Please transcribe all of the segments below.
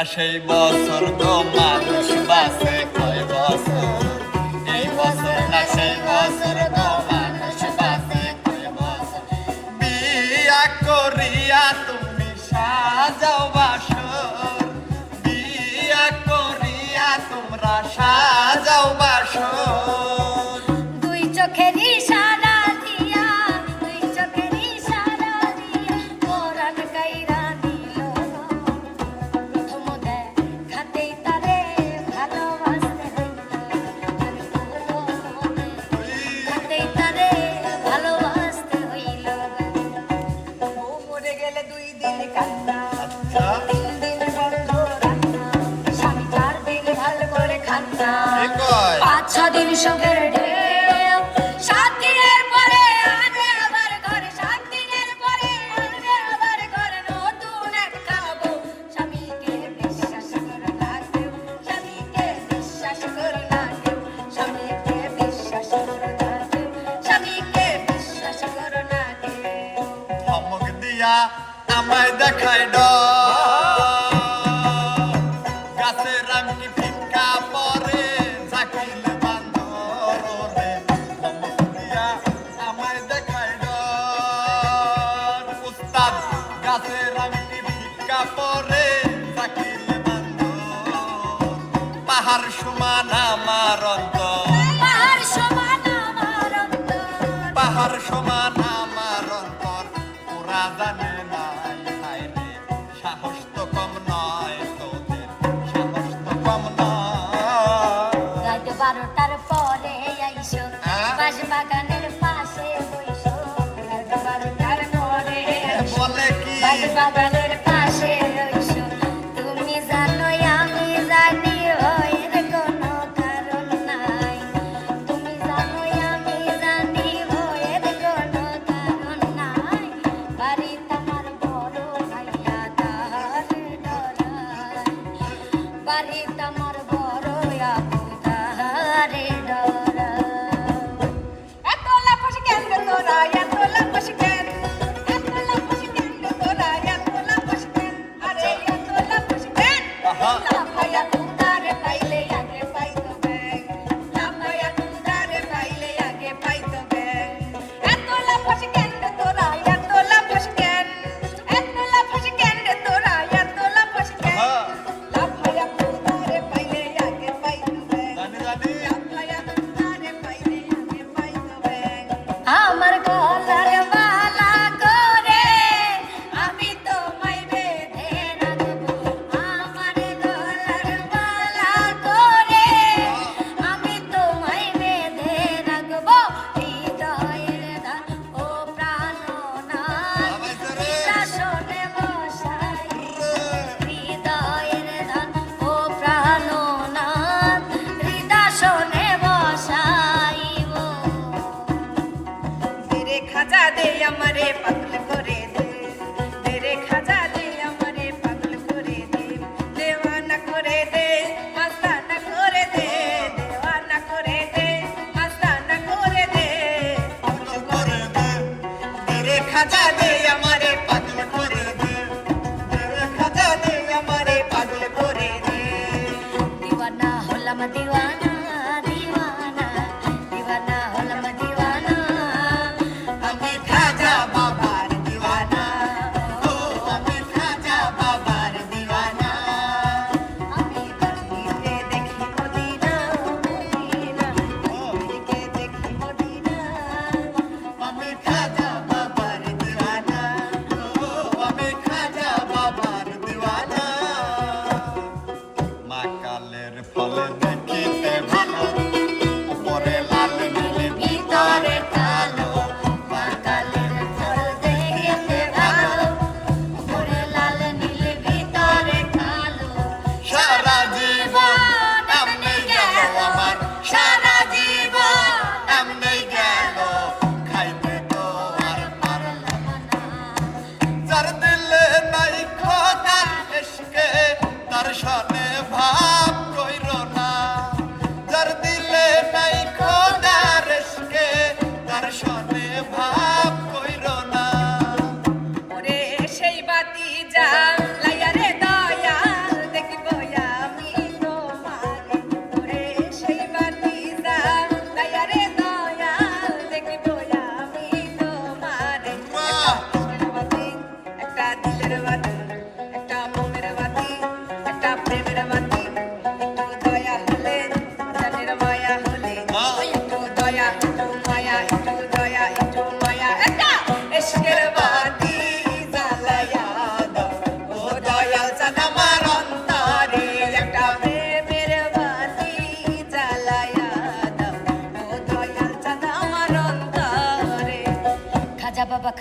না সেই বছর তো মানুষ বাঁচে আমায় দেখায় ড Всем пока! যাদে আমারে পাগল করে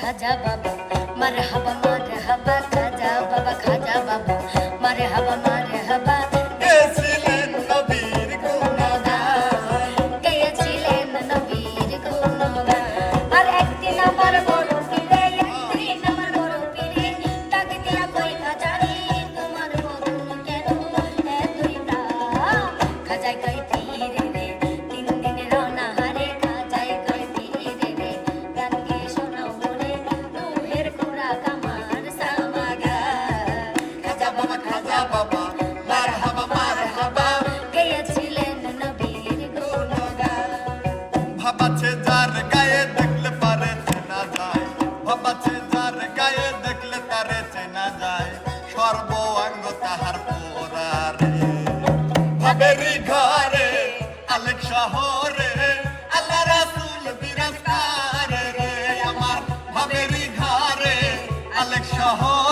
সাজা অনেক সহজ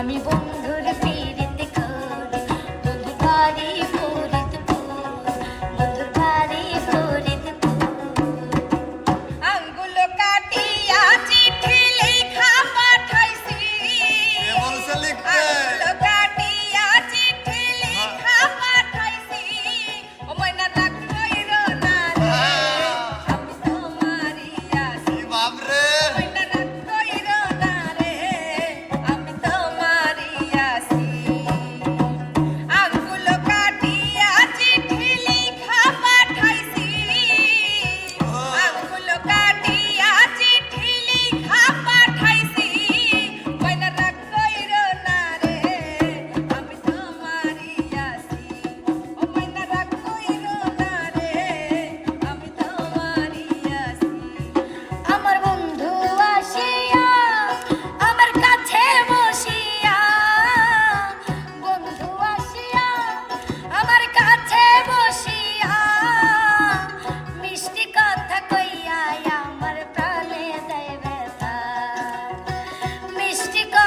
a mi punto.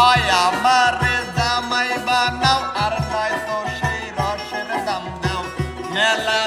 অয় আমার জামাই বানাও আর নয় তো সেই রসের দাম দাও মেলা